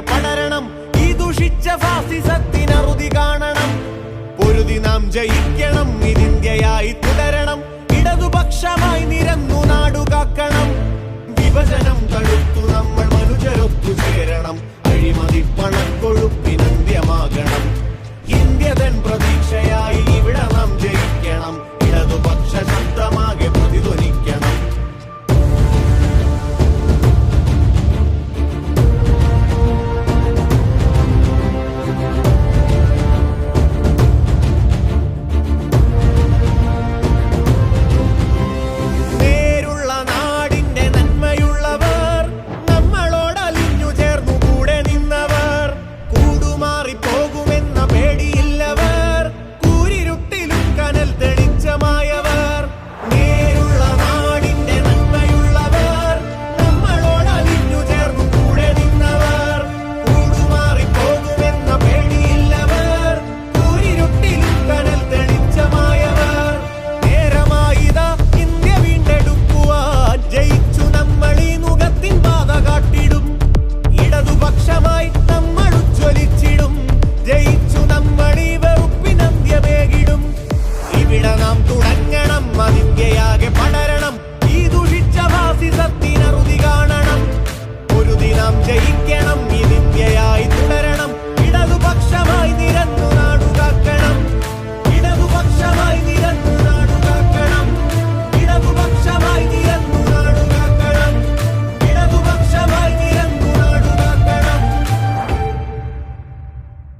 തുടങ്ങണം അതിന്ത്യയാകെ നാം തുടങ്ങണം അതിന്ത്യയാകെ